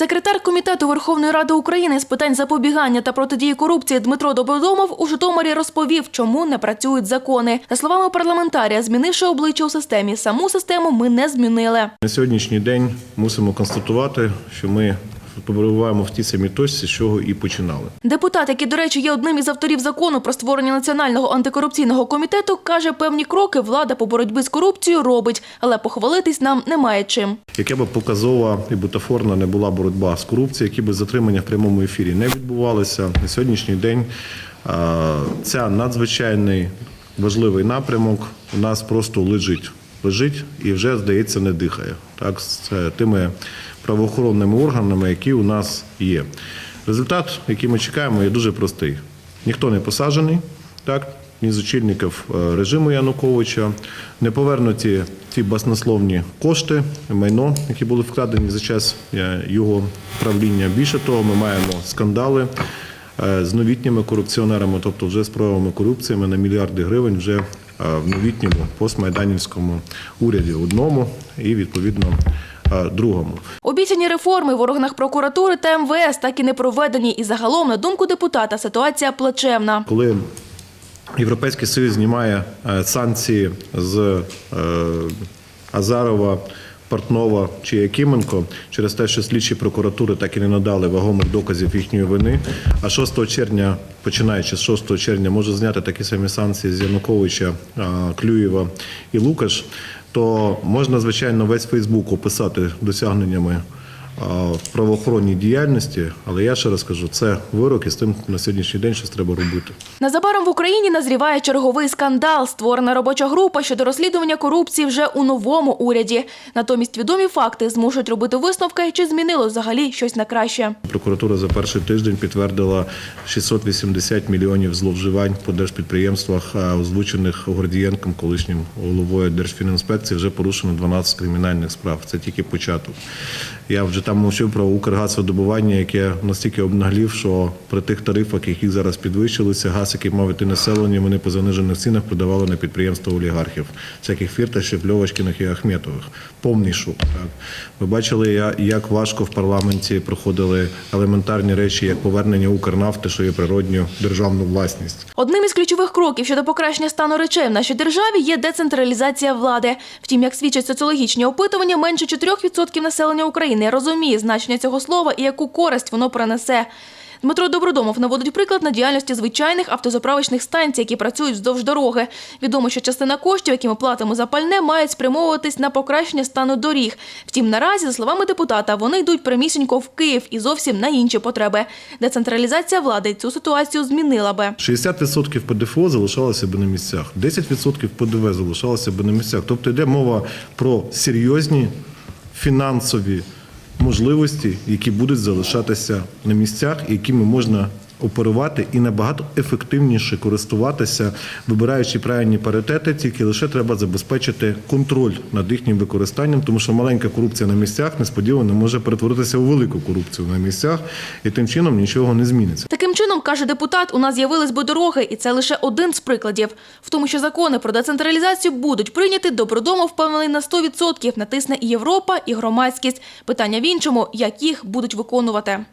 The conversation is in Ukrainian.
Секретар комітету Верховної Ради України з питань запобігання та протидії корупції Дмитро Добродомов у Житомирі розповів, чому не працюють закони. За словами парламентарія, змінивши обличчя у системі, саму систему ми не змінили. На сьогоднішній день мусимо констатувати, що ми перебуваємо в тій самій точці, з чого і починали. Депутат, який, до речі, є одним із авторів закону про створення національного антикорупційного комітету, каже, певні кроки влада по боротьбі з корупцією робить, але похвалитись нам немає чим. Яке б показова і бутафорна не була боротьба з корупцією, які б затримання в прямому ефірі не відбувалися на сьогоднішній день. Ця надзвичайний важливий напрямок у нас просто лежить. Лежить і вже, здається, не дихає. Так, з е, тими правоохоронними органами, які у нас є. Результат, який ми чекаємо, є дуже простий. Ніхто не посаджений, так, ні з очільників е, режиму Януковича, не повернуті ті баснословні кошти, майно, які були вкладені за час е, його правління. Більше того, ми маємо скандали з новітніми корупціонерами, тобто вже з проявами корупціями на мільярди гривень вже в новітньому постмайданівському уряді одному і відповідно е, другому. Обіцяні реформи в органах прокуратури та МВС так і не проведені. І загалом, на думку депутата, ситуація плачевна. Коли Європейський Союз знімає е, санкції з е, Азарова, Портнова чи Якименко через те, що слідчі прокуратури так і не надали вагомих доказів їхньої вини. А 6 червня, починаючи з 6 червня, може зняти такі самі санкції з Януковича, Клюєва і Лукаш, то можна, звичайно, весь Фейсбук описати досягненнями в правоохоронній діяльності, але я ще раз кажу, це вирок і з тим на сьогоднішній день щось треба робити. Незабаром в Україні назріває черговий скандал. Створена робоча група щодо розслідування корупції вже у новому уряді. Натомість відомі факти змушують робити висновки, чи змінило взагалі щось на краще. Прокуратура за перший тиждень підтвердила 680 мільйонів зловживань по держпідприємствах, озвучених Гордієнком, колишнім головою Держфінінспекції, вже порушено 12 кримінальних справ. Це тільки початок. Я вже там мовчив про Укргазвидобування, яке настільки обнаглів, що при тих тарифах, які зараз підвищилися, газ, який мав іти населення, вони по занижених цінах продавали на підприємства олігархів, всяких фірташів, Льовочкіних і Ахметових. Повний шок. Так. Ви бачили, як важко в парламенті проходили елементарні речі, як повернення Укрнафти, що є природньо державну власність. Одним із ключових кроків щодо покращення стану речей в нашій державі є децентралізація влади. Втім, як свідчать соціологічні опитування, менше 4% населення України розуміє значення цього слова і яку користь воно принесе. Дмитро Добродомов наводить приклад на діяльності звичайних автозаправочних станцій, які працюють вздовж дороги. Відомо, що частина коштів, які ми платимо за пальне, мають спрямовуватись на покращення стану доріг. Втім, наразі, за словами депутата, вони йдуть прямісінько в Київ і зовсім на інші потреби. Децентралізація влади цю ситуацію змінила би. 60% ПДФО залишалося б на місцях, 10% ПДВ залишалося б на місцях. Тобто йде мова про серйозні фінансові можливості, які будуть залишатися на місцях, якими можна оперувати і набагато ефективніше користуватися, вибираючи правильні паритети, тільки лише треба забезпечити контроль над їхнім використанням, тому що маленька корупція на місцях несподівано може перетворитися у велику корупцію на місцях, і тим чином нічого не зміниться. Таким чином, каже депутат, у нас з'явились би дороги, і це лише один з прикладів. В тому, що закони про децентралізацію будуть прийняті, Добродомов впевнений на 100%. Натисне і Європа, і громадськість. Питання в іншому, як їх будуть виконувати.